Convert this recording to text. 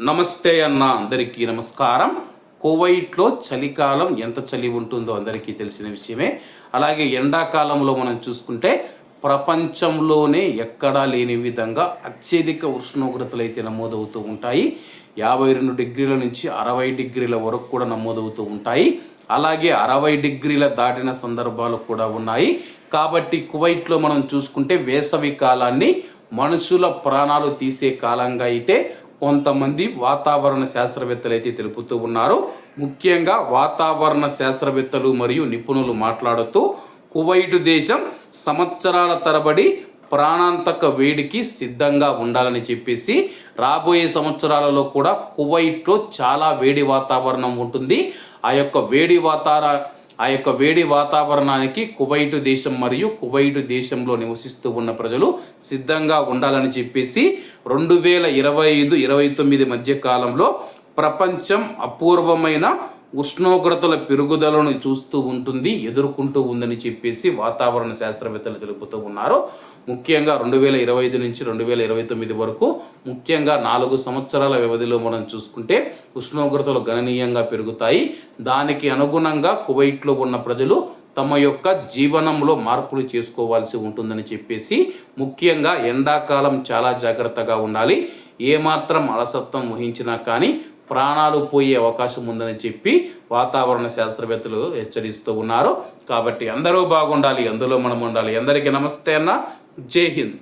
నమస్తే అన్న అందరికీ నమస్కారం. కువైట్లో చలికాలం ఎంత చలి ఉంటుందో అందరికీ తెలిసిన విషయమే. అలాగే ఎండాకాలంలో మనం చూసుకుంటే ప్రపంచంలోనే ఎక్కడా లేని విధంగా అత్యధిక ఉష్ణోగ్రతలు అయితే నమోదవుతూ ఉంటాయి. యాభై రెండు డిగ్రీల నుంచి అరవై డిగ్రీల వరకు కూడా నమోదవుతూ ఉంటాయి. అలాగే అరవై డిగ్రీల దాటిన సందర్భాలు కూడా ఉన్నాయి. కాబట్టి కువైట్లో మనం చూసుకుంటే వేసవి కాలాన్ని మనుషుల ప్రాణాలు తీసే కాలంగా అయితే కొంతమంది వాతావరణ శాస్త్రవేత్తలు అయితే తెలుపుతూ ఉన్నారు. ముఖ్యంగా వాతావరణ శాస్త్రవేత్తలు మరియు నిపుణులు మాట్లాడుతూ కువైటు దేశం సంవత్సరాల తరబడి ప్రాణాంతక వేడికి సిద్ధంగా ఉండాలని చెప్పేసి రాబోయే సంవత్సరాలలో కూడా కువైట్లో చాలా వేడి వాతావరణం ఉంటుంది. ఆ యొక్క వేడి వాతావరణ ఆ యొక్క వేడి వాతావరణానికి కువైటు దేశం మరియు కువైటు దేశంలో నివసిస్తూ ఉన్న ప్రజలు సిద్ధంగా ఉండాలని చెప్పేసి రెండు వేల ఇరవై ఐదు ఇరవై తొమ్మిది మధ్య కాలంలో ప్రపంచం అపూర్వమైన ఉష్ణోగ్రతల పెరుగుదలను చూస్తూ ఉంటుంది ఎదుర్కొంటూ ఉందని చెప్పేసి వాతావరణ శాస్త్రవేత్తలు తెలుపుతూ ఉన్నారు. ముఖ్యంగా రెండు వేల ఇరవై ఐదు నుంచి రెండు వేల ఇరవై తొమ్మిది వరకు ముఖ్యంగా నాలుగు సంవత్సరాల వ్యవధిలో మనం చూసుకుంటే ఉష్ణోగ్రతలు గణనీయంగా పెరుగుతాయి. దానికి అనుగుణంగా కువైట్లో ఉన్న ప్రజలు తమ యొక్క జీవనంలో మార్పులు చేసుకోవాల్సి ఉంటుందని చెప్పేసి ముఖ్యంగా ఎండాకాలం చాలా జాగ్రత్తగా ఉండాలి. ఏమాత్రం అలసత్వం వహించినా కానీ ప్రాణాలు పోయే అవకాశం ఉందని చెప్పి వాతావరణ శాస్త్రవేత్తలు హెచ్చరిస్తూ ఉన్నారు. కాబట్టి అందరూ బాగుండాలి అందులో మనం ఉండాలి అందరికీ నమస్తే అన్న. జై హింద్.